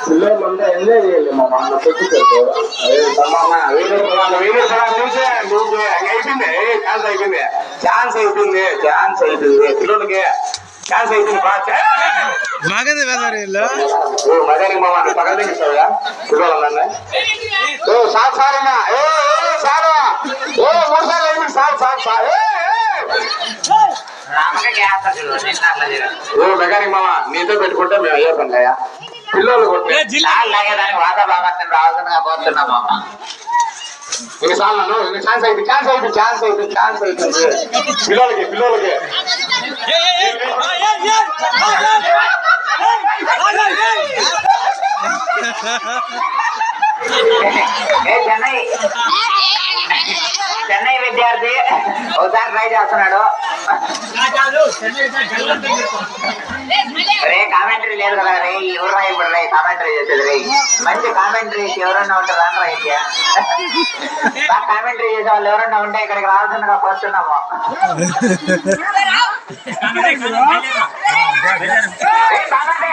పిల్లలు ఉంటే ఎంజాయ్ చేయాలి మా చూసే చూసే అయిపోయింది ఛాన్స్ అయిపోయింది ఛాన్స్ అయిపోయింది ఛాన్స్ అయిపోయింది పిల్లలకి ఛాన్స్ అయిపోయింది మాకదే వేదారు వీళ్ళు ఓ మగానికి మామ పిల్లలందరినీ ఓ సార్ సార్ అన్నా. ఏ, ఓ మెకానిక్ మామ నీతో పెట్టుకుంటే మేము అయ్యే పని అయ్యా పిల్లలు కొట్టే ఇంక చాలు నన్ను ఇంక ఛాన్స్ అయిపోయింది ఛాన్స్ అయిపోయింది ఛాన్స్ అయిపోయింది ఛాన్స్ అయిపోయింది పిల్లలకి పిల్లలకి ట్రై చేస్తున్నాడు రే కామెంటరీ లేదు కదా రే ఎవరు రా ఇప్పుడు రే కామెంటరీ చేసేది రే మంచి కామెంటరీ ఎవరన్నా ఉంటారా రా ఇండియా కామెంటరీ చేసే వాళ్ళు ఎవరన్నా ఉంటే ఇక్కడికి రావాల్సిందిగా కోరుతున్నాము రే, కామెంటరీ,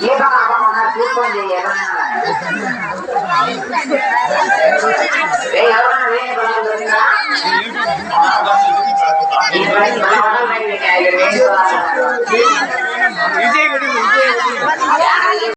ఏ బాబా బాబా చూసుకోండి ఎవరన్నా ఏ ఎవరన్నా వేరే Yeah.